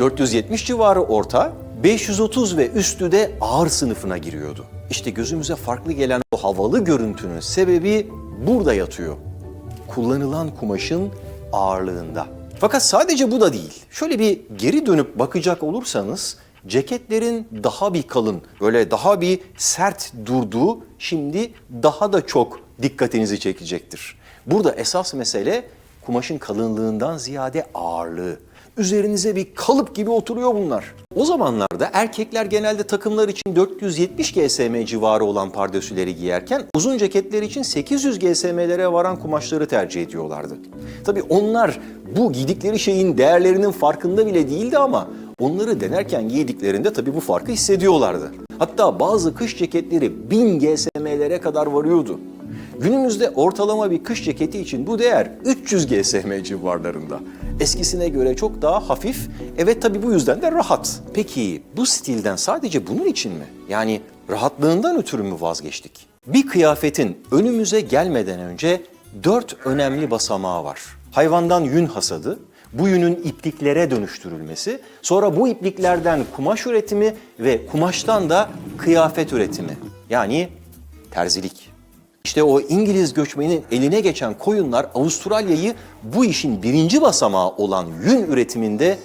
470 civarı orta, 530 ve üstü de ağır sınıfına giriyordu. İşte gözümüze farklı gelen o havalı görüntünün sebebi burada yatıyor. Kullanılan kumaşın ağırlığında. Fakat sadece bu da değil. Şöyle bir geri dönüp bakacak olursanız ceketlerin daha bir kalın, böyle daha bir sert durduğu şimdi daha da çok dikkatinizi çekecektir. Burada esas mesele kumaşın kalınlığından ziyade ağırlığı. Üzerinize bir kalıp gibi oturuyor bunlar. O zamanlarda erkekler genelde takımlar için 470 GSM civarı olan pardösüleri giyerken uzun ceketler için 800 GSM'lere varan kumaşları tercih ediyorlardı. Tabii onlar bu giydikleri şeyin değerlerinin farkında bile değildi ama onları denerken giydiklerinde tabii bu farkı hissediyorlardı. Hatta bazı kış ceketleri 1000 GSM'lere kadar varıyordu. Günümüzde ortalama bir kış ceketi için bu değer 300 GSM civarlarında. Eskisine göre çok daha hafif, evet tabi bu yüzden de rahat. Peki bu stilden sadece bunun için mi? Yani rahatlığından ötürü mü vazgeçtik? Bir kıyafetin önümüze gelmeden önce dört önemli basamağı var. Hayvandan yün hasadı, bu yünün ipliklere dönüştürülmesi, sonra bu ipliklerden kumaş üretimi ve kumaştan da kıyafet üretimi. Yani terzilik. İşte o İngiliz göçmenin eline geçen koyunlar Avustralya'yı bu işin birinci basamağı olan yün üretiminde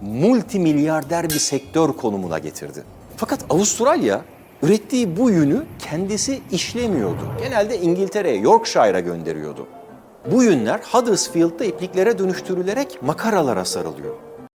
multimilyarder bir sektör konumuna getirdi. Fakat Avustralya ürettiği bu yünü kendisi işlemiyordu. Genelde İngiltere'ye, Yorkshire'a gönderiyordu. Bu yünler Huddersfield'da ipliklere dönüştürülerek makaralara sarılıyor.